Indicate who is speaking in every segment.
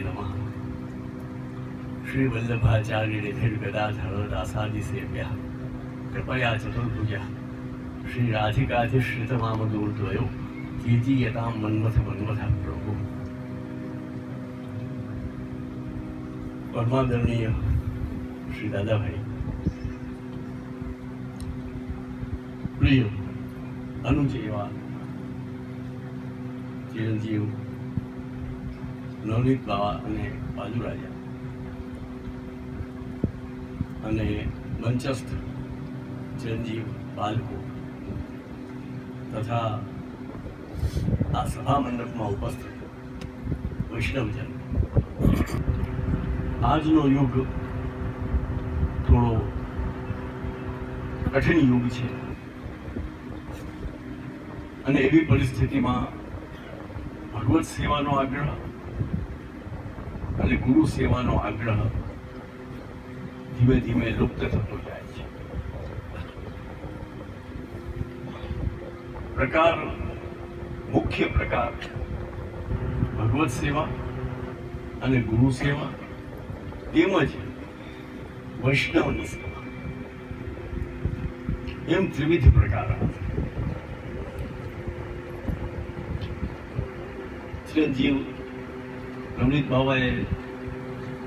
Speaker 1: નમઃ શ્રી વલ્લભાચાર્ય નિધિર ગદાધર દાસાદિ સેવ્યા કૃપયા ચતુર્ભુજા શ્રી રાધિકાધિશ્રિતમામદૂર્દ્વયો કીર્તિયતામ મન્મથ મન્મથ પ્રભુ પરમાદરણીય શ્રી દાદાભાઈ પ્રિય, અનુજ એવા ચિરંજીવ, નવનીત બાવા અને બાજુરાજા. અને મંચસ્થ ચિરંજીવ બાલકો તથા આ સભા મંડપમાં ઉપસ્થિત વૈષ્ણવજન. આજનો યુગ થોડો કઠિન યુગ છે. અને એવી પરિસ્થિતિમાં ભગવત સેવાનો આગ્રહ અને ગુરુ સેવાનો આગ્રહ ધીમે ધીમે લુપ્ત થતો જાય છે. પ્રકાર, મુખ્ય પ્રકાર, ભગવત સેવા અને ગુરુ સેવા તેમજ વૈષ્ણવની સેવા. એમ ત્રિવિધ પ્રકાર ચિરંજીવ રમણીત બાબાએ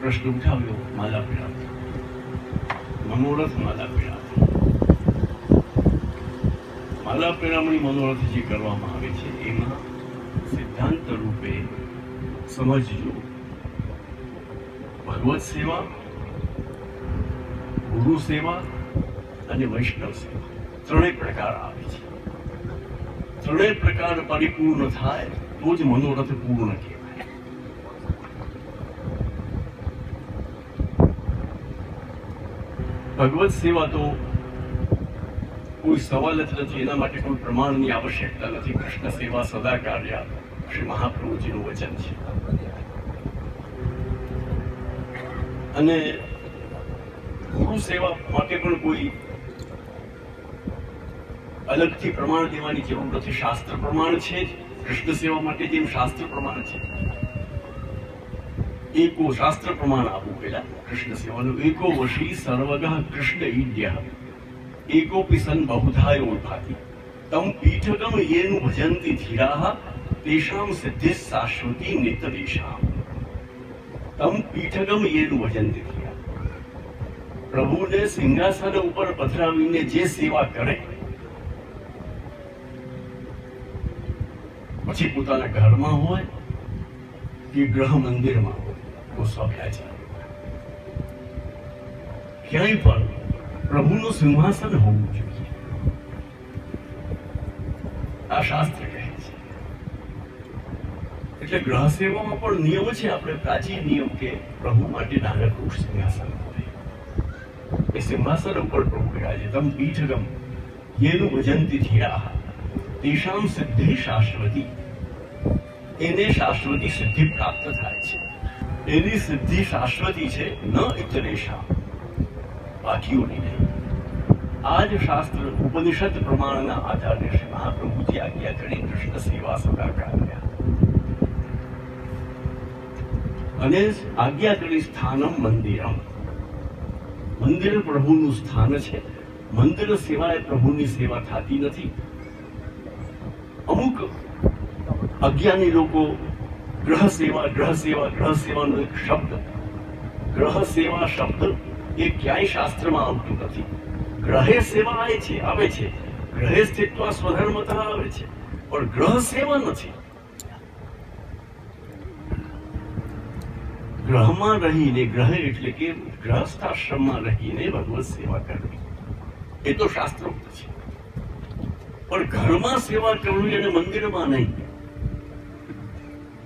Speaker 1: પ્રશ્ન ઉઠાવ્યો, માલા પીડા મનોરથ માલા પીડા માલા પીડામણી મનોરથ જે કરવામાં આવે છે. એમાં સિદ્ધાંત રૂપે સમજજો. ભગવત સેવા, ગુરુ સેવા અને વૈષ્ણવ સેવા. ત્રણેય પ્રકાર આવે છે. ત્રણેય પ્રકાર પરિપૂર્ણ થાય તો જ મનોરથ પૂર્ણ કહેવાય ભગવત સેવા તો કોઈ સવાલ જ નથી એના માટે કોઈ પ્રમાણની આવશ્યકતા નથી કૃષ્ણ સેવા સદા કાર્ય શ્રી મહાપ્રભુજીનું વચન છે અને ગુરુ સેવા માટે પણ કોઈ અલગથી પ્રમાણ દેવાની જરૂર નથી શાસ્ત્ર પ્રમાણ છે જ કૃષ્ણ સેવા માટે જેમ શાસ્ત્ર પ્રમાણ છે. એકો શાસ્ત્ર પ્રમાણ આપવું પેલા કૃષ્ણ સેવાનું. એકો વશી સર્વગઃ કૃષ્ણ ઈડ્ય. સન બહુધાય ઓળખાતી તમ પીઠગમ યેનું ભજંતી ધીરાહ સિદ્ધિ શાશ્વતી નિત્યદેશામ તમ પીઠગમ યેનું પ્રભુને સિંહાસન ઉપર પથરાવીને જે સેવા કરે પછી પોતાના ઘરમાં હોય કે ગ્રહ મંદિરમાં હોય, તો સ્વભ્યાચાર ક્યાંય પણ પ્રભુનું સિંહાસન હોવું જોઈએ. આ શાસ્ત્ર કહે છે. એટલે ગ્રહ સેવામાં પણ નિયમ છે, આપણે પ્રાચીન નિયમ કે પ્રભુ માટે નાનકડું સિંહાસન હોય. એ સિંહાસન ઉપર પ્રભુ બિરાજે. તમ પીઠગમ યેનું ભજંતી ધીરા તેષામ સિદ્ધિ શાશ્વતી એને શાશ્વતી સિદ્ધિ પ્રાપ્ત થાય છે એની સિદ્ધિ શાશ્વતી છે ન ઇતરેશા બાકીઓની નહીં આ શાસ્ત્ર ઉપનિષદ પ્રમાણના આધારે શ્રી મહાપ્રભુજી આજ્ઞા કરી કૃષ્ણ સેવા સદા અને આજ્ઞા કરી સ્થાનમ મંદિરમ મંદિર પ્રભુનું સ્થાન છે મંદિર સિવાય પ્રભુની સેવા થતી નથી અમુક અજ્ઞાની લોકો ગ્રહ સેવા ગ્રહ સેવા, ગ્રહ સેવાનો એક શબ્દ. ગ્રહ સેવા શબ્દ એ ક્યાંય શાસ્ત્રમાં આવતું નથી. ગ્રહે સેવા આવે છે આવે છે. ગ્રહે સ્થિત્વ સ્વધર્મતા આવે છે. પણ ગ્રહ સેવા નથી. ગ્રહમાં રહીને, ગ્રહ એટલે કે ગ્રહસ્થાશ્રમમાં રહીને ભગવત સેવા કરવી. એ તો શાસ્ત્રોક્ત છે. પણ ઘરમાં સેવા કરવી અને મંદિરમાં નહીં.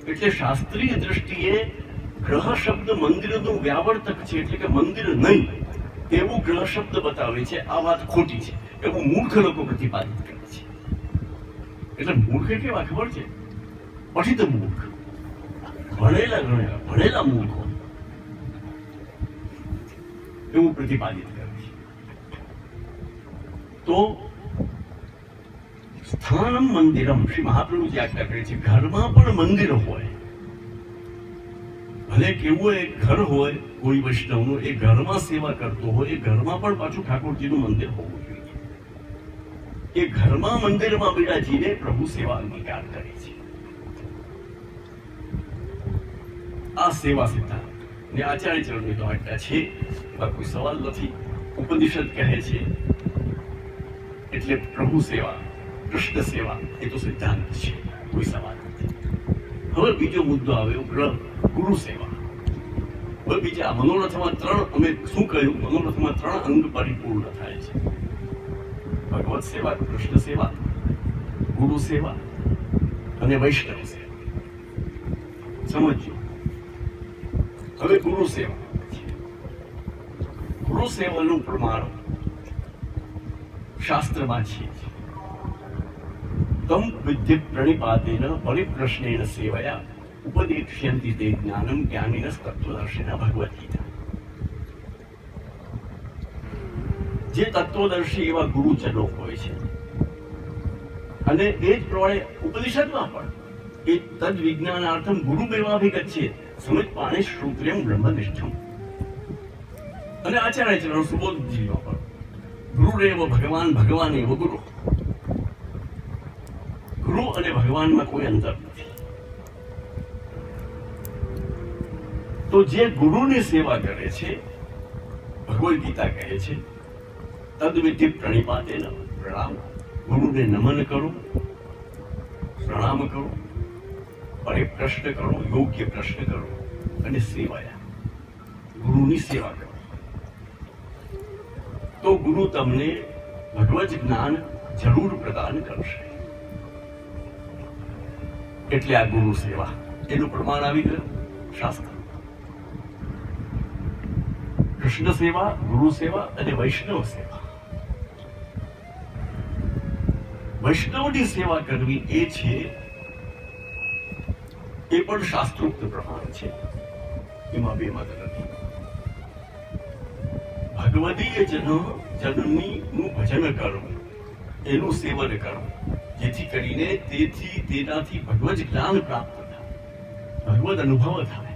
Speaker 1: એટલે શાસ્ત્રીય દ્રષ્ટિએ ગ્રહ શબ્દ મંદિરનું વ્યાવર્તક છે એટલે કે મંદિર નહીં. એવું ગ્રહ શબ્દ બતાવે છે, આ વાત ખોટી છે. એવું મૂર્ખ લોકો પ્રતિપાદિત કરે છે. એટલે મૂર્ખ કેવા ખબર છે? પઠિત મૂર્ખ. ભણેલા ગણેલા ભણેલા મૂર્ખો. એવું પ્રતિપાદિત કરે છે. તો સ્થાનમ મંદિરમ. શ્રી મહાપ્રભુ જે આજ્ઞા કરે છે, ઘરમાં પણ મંદિર હોય. ભલે કેવું એક ઘર હોય, કોઈ વૈષ્ણવનું, એ ઘરમાં સેવા કરતો હોય, એ ઘરમાં પણ પાછું ઠાકોરજીનું મંદિર હોવું જોઈએ. એ ઘરમાં મંદિરમાં બિરાજીને પ્રભુ સેવા અંગીકાર કરે છે. આ સેવા સિદ્ધાંત ને આચાર્ય ચરણની તો આજ્ઞા છે કોઈ સવાલ નથી. ઉપનિષદ કહે છે, એટલે પ્રભુ સેવા કૃષ્ણ સેવા. એ તો સિદ્ધાંત છે. કોઈ સવાલ નથી. હવે બીજો મુદ્દો આવ્યો ગ્રહ, ગુરુ સેવા. હવે બીજા મનોરથમાં ત્રણ, અમે શું કહ્યું? મનોરથમાં ત્રણ અંગ પરિપૂર્ણ થાય છે. ભગવત સેવા, કૃષ્ણ સેવા, ગુરુ સેવા અને વૈષ્ણવ સેવા. સમજો હવે ગુરુ સેવા. ગુરુ સેવાનું પ્રમાણ શાસ્ત્રમાં છે. તમ વિદ્યુત પ્રણિપાતેન પરિપ્રશ્નેન સેવયા ઉપદેક્ષ્યંતિ તે જ્ઞાનમ જ્ઞાનીન તત્વદર્શિન ભગવદ ગીતા જે તત્વદર્શી એવા ગુરુજનો હોય છે અને એ જ પ્રમાણે ઉપનિષદમાં પણ એ તદ વિજ્ઞાનાર્થમ ગુરુ મેવાભિગચ્છે સમજ પાણે શ્રોત્રિયમ બ્રહ્મનિષ્ઠમ। અને આચાર્ય ચરણ સુબોધજીમાં પણ, ગુરુરેવ ભગવાન ભગવાન એવો ગુરુ। ગુરુ અને ભગવાનમાં કોઈ અંતર તો જે ગુરુની સેવા કરે છે, ભગવદ ગીતા કહે છે તદવિધિ પ્રણિપાતે પ્રણામ. ગુરુને નમન કરો, પ્રણામ કરો પ્રશ્ન કરો, યોગ્ય પ્રશ્ન કરો અને સેવાયા. ગુરુની સેવા કરો. તો ગુરુ તમને ભગવત જ્ઞાન જરૂર પ્રદાન કરશે. એટલે આ ગુરુ સેવા. એનું પ્રમાણ આવી ગયું શાસ્ત્ર. કૃષ્ણ સેવા, ગુરુ સેવા અને વૈષ્ણવ સેવા. વૈષ્ણવની સેવા કરવી એ છે, એ પણ શાસ્ત્રોક્ત પ્રમાણ છે. એમાં બે મત નથી. ભગવદીય જન જનની નું ભજન કરવું, એનું સેવન કરવું. જેથી કરીને તેથી તેનાથી ભગવદ જ્ઞાન પ્રાપ્ત થાય. ભગવદ અનુભવ થાય.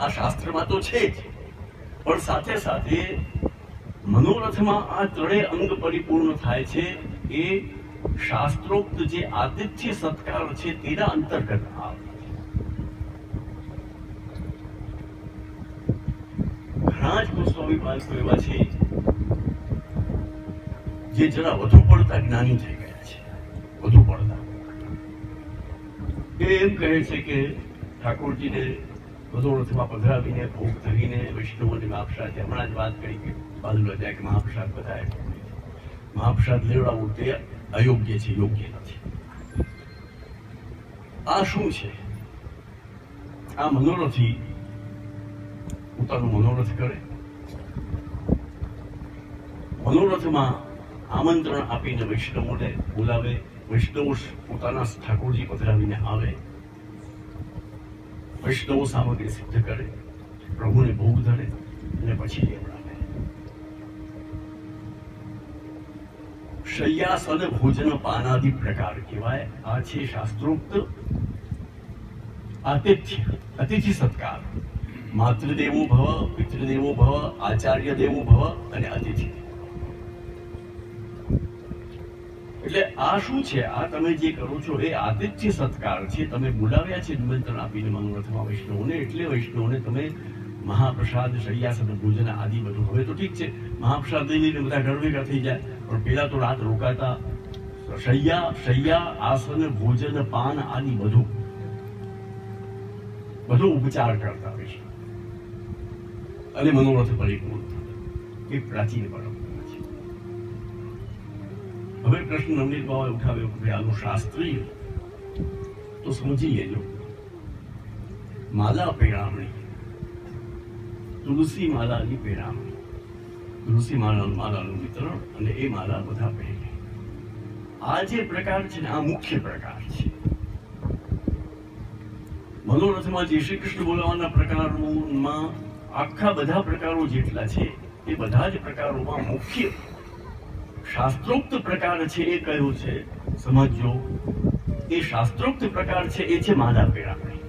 Speaker 1: આ શાસ્ત્રમાં તો છે જ. પણ સાથે સાથે મનોરથમાં આ ત્રણેય અંગ પરિપૂર્ણ થાય છે એ શાસ્ત્રોક્ત જે આતિથ્ય સત્કાર છે તેના અંતર્ગત આવે ઘણા જ ગોસ્વામી પાલકો એવા છે જે જરા વધુ પડતા જ્ઞાની થઈ ગયા છે વધુ પડતા એ એમ કહે છે કે ઠાકોરજીને મનોરથમાં પધરાવીને, ભોગ ધરીને વૈષ્ણવોને મહાપ્રસાદ હમણાં જ વાત કરી કે બાજુ જાય કે મહાપ્રસાદ બધાય મહાપ્રસાદ લેવડાવવું તે અયોગ્ય છે, યોગ્ય નથી. આ શું છે? આ મનોરથી પોતાનું મનોરથ કરે. મનોરથમાં આમંત્રણ આપીને વૈષ્ણવોને બોલાવે. વૈષ્ણવો પોતાના ઠાકોરજી પધરાવીને આવે વૈષ્ણવો સામગ્રી સિદ્ધ કરે પ્રભુને ભોગ ધરે અને પછી લેવડાવે શય્યાસન ભોજન પાનાદિ પ્રકાર કહેવાય આ છે શાસ્ત્રોક્ત આતિથ્ય અતિથિ સત્કાર માતૃદેવો ભવ પિતૃદેવો ભવ આચાર્ય દેવો ભવ અને અતિથિ એટલે આ શું છે? આ તમે જે કરો છો એ આતિથ્ય સત્કાર છે. તમે બોલાવ્યા છે નિમંત્રણ આપીને મનોરથમાં વૈષ્ણવને, એટલે વૈષ્ણવને તમે મહાપ્રસાદ શૈયાસન ભોજન આદિ બધું. હવે તો ઠીક છે. મહાપ્રસાદ લઈ લઈને બધા ઘર ભેગા થઈ જાય. પણ પેલા તો રાત રોકાતા. શૈયા શૈયા, આસન, ભોજન, પાન આદિ બધું. બધો ઉપચાર કરતા વૈષ્ણવ અને મનોરથ પરિપૂર્ણ એ પ્રાચીન પરંપરા છે હવે પ્રશ્ન નવનીત બાબાએ ઉઠાવ્યો કે ભાઈ આનું શાસ્ત્રીય તો સમજી લેજો માલા પેરામણી. તુલસી માલાની પેરામણી. તુલસી માલાનું માલાનું વિતરણ અને એ માલા બધા પહેરે. આ જે પ્રકાર છે ને, આ મુખ્ય પ્રકાર છે. મનોરથમાં જે શ્રી કૃષ્ણ બોલાવાના પ્રકારોમાં આખા બધા પ્રકારો જેટલા છે, એ બધા જ પ્રકારોમાં મુખ્ય શાસ્ત્રોક્ત પ્રકાર છે એ કયો છે? સમજો એ શાસ્ત્રોક્ત પ્રકાર છે એ છે માદા પેરામણી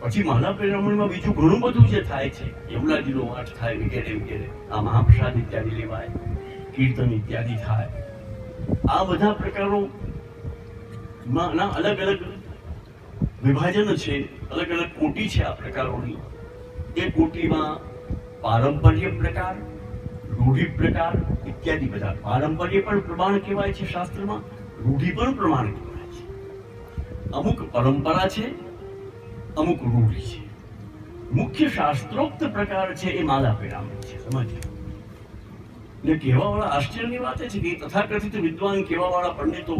Speaker 1: પછી માદા પેરામણીમાં બીજું ઘણું બધું જે થાય છે, યમુનાજીનો વાંચ થાય વગેરે વગેરે, આ મહાપ્રસાદ ઇત્યાદિ લેવાય, કીર્તન ઇત્યાદિ થાય. આ બધા પ્રકારો ના અલગ અલગ વિભાજન છે, અલગ અલગ કોટી છે આ પ્રકારોની. એ કોટીમાં પારંપર્ય પ્રકાર રૂઢિ પ્રકાર ઇત્યાદિ બધા. પારંપર્ય પણ પ્રમાણ કહેવાય છે શાસ્ત્રમાં, રૂઢિ પણ પ્રમાણ કહેવાય છે. અમુક પરંપરા છે, અમુક રૂઢિ છે. મુખ્ય શાસ્ત્રોક્ત પ્રકાર છે એ માલા પેરામણ છે. સમજ ને કહેવાવાળા આશ્ચર્યની વાત છે કે તથાકથિત વિદ્વાન કહેવા વાળા પંડિતો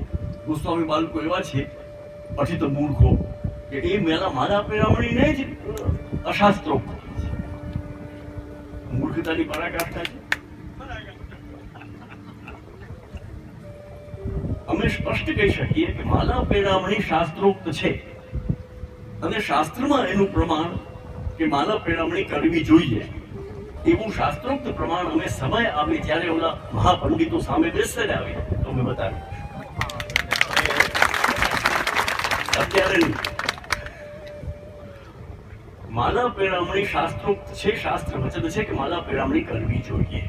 Speaker 1: ગોસ્વામી બાલકો એવા છે પછી તો મૂર્ખો, કે એ મેલા માલા પેરામણીને જ અશાસ્ત્રોક્ત. મૂર્ખતાની પરાકાષ્ઠા છે. સ્પષ્ટ કહી શકીએ કે માલા પેરામણી શાસ્ત્રોક્ત છે. અને શાસ્ત્રમાં એનું પ્રમાણ કે માલા પેરામણી કરવી જોઈએ. એવું શાસ્ત્રોક્ત પ્રમાણ અમે સમય આવે ત્યારે ઓલા મહાપંડિતો સામે બેસેલા આવે તો અમે બતાવી અત્યારે માલા પેરામણી શાસ્ત્રોક્ત છે, શાસ્ત્ર વચન છે કે માલા પેરામણી કરવી જોઈએ.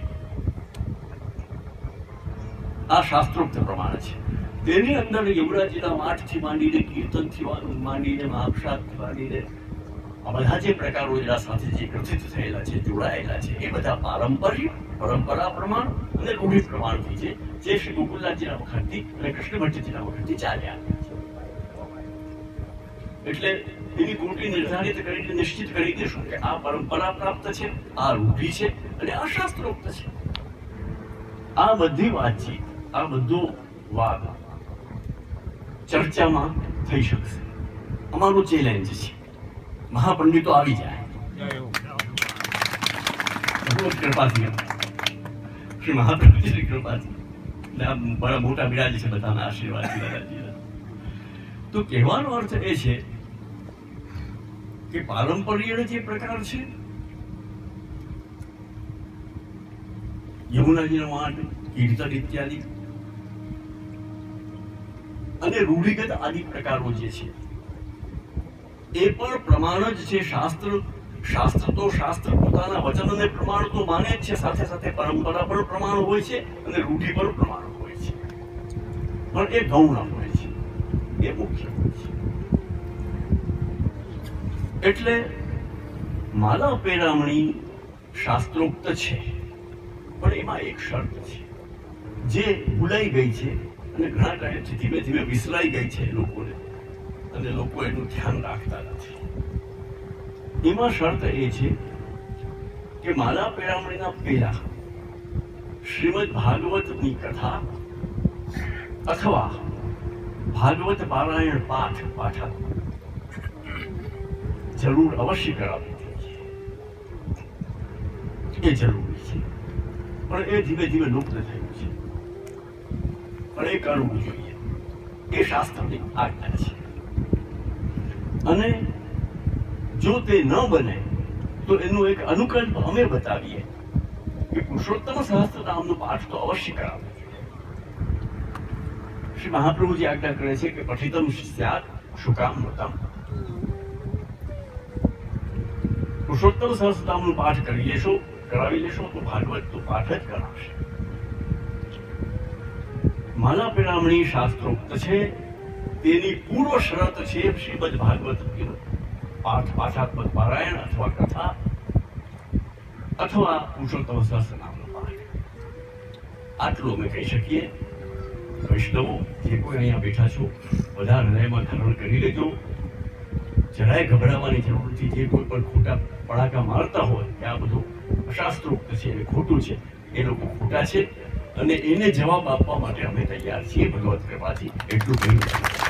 Speaker 1: આ શાસ્ત્રોક્ત પ્રમાણ છે. તેની અંદર યમુનાજીના માઠથી માંડીને કીર્તનથી માંડીને મહાપ્રસાદથી માંડીને આ બધા જે પ્રકારો એના સાથે જે ગ્રથિત થયેલા છે, જોડાયેલા છે, એ બધા પારંપરિક પરંપરા પ્રમાણ અને રૂઢિ પ્રમાણથી છે, જે શ્રી ગોકુલનાથજીના વખતથી અને કૃષ્ણ ભટ્ટજીના વખતથી ચાલ્યા એટલે એની કોટી નિર્ધારિત કરીને, નિશ્ચિત કરી દેશું કે આ પરંપરા પ્રાપ્ત છે, આ રૂઢિ છે અને આ શાસ્ત્રોક્ત છે. આ બધી વાતચીત, આ બધો વાદ ચર્ચામાં થઈ શકશે. અમારું ચેલેન્જ છે. મહાપંડિતો આવી જાય. ભગવત કૃપાથી શ્રી મહાપ્રભુજીની કૃપાથી. બડા મોટા બિરાજ છે બધાના આશીર્વાદ તો કહેવાનો અર્થ એ છે કે પારંપર્ય જે પ્રકાર છે, યમુનાજીનો વાટ કીર્તન ઇત્યાદિ અને રૂઢિગત આદિ પ્રકારો જે છે, એ પણ પ્રમાણ જ છે શાસ્ત્ર શાસ્ત્ર તો શાસ્ત્ર પોતાના વચનને પ્રમાણ તો માને જ છે, સાથે સાથે પરંપરા પણ પ્રમાણ હોય છે અને રૂઢિ પણ પ્રમાણ હોય છે. પણ એ ગૌણ હોય છે, એ મુખ્ય હોય છે. એટલે માલા પેરામણી શાસ્ત્રોક્ત છે, પણ એમાં એક શરત છે. જે ભૂલાઈ ગઈ છે અને ઘણા ટાઈમથી ધીમે ધીમે વિસરાઈ ગઈ છે લોકોને. અને લોકો એનું ધ્યાન રાખતા નથી. એમાં શરત એ છે કે મારા પેરામણીના પહેલા શ્રીમદ ભાગવતની કથા અથવા ભાગવત પારાયણ પાઠ પાઠક જરૂર અવશ્ય જોઈએ એ જરૂરી છે. પણ એ ધીમે ધીમે લુપ્ત થયું છે કરવું જોઈએ. એ શાસ્ત્રની આજ્ઞા છે. અને જો તે ન બને, તો એનું એક અનુકલ્પ અમે બતાવીએ. કે પુરુષોત્તમ સહસ્ત્ર નામનો પાઠ તો અવશ્ય કરાવે શ્રી મહાપ્રભુજી આજ્ઞા કરે છે કે પઠિતમ સ્યાત શુકામ મતમ. પુરુષોત્તમ સહસ્ત્ર નામનો પાઠ કરી લેશો, કરાવી લેશો, તો ભાગવત તો પાઠ જ કરાવશે. માલા પેરામણી શાસ્ત્રોક્ત છે. તેની પૂર્વ શરત છે શ્રીમદ ભાગવત પાઠ પાઠાત્મક પારાયણ અથવા કથા અથવા પુરુષોત્તમ સહસ્રનામનો પાઠ. આટલું અમે કહી શકીએ. વૈષ્ણવો, જે કોઈ અહીંયા બેઠા છો, બધા હૃદયમાં ધારણ કરી લેજો. જરાય ગભરાવાની જરૂર નથી. જે કોઈ પણ ખોટા પડાકા મારતા હોય કે આ બધું અશાસ્ત્રોક્ત છે અને ખોટું છે. એ લોકો ખોટા છે. અને એને જવાબ આપવા માટે અમે તૈયાર છીએ ભગવત કૃપાથી. એટલું કહી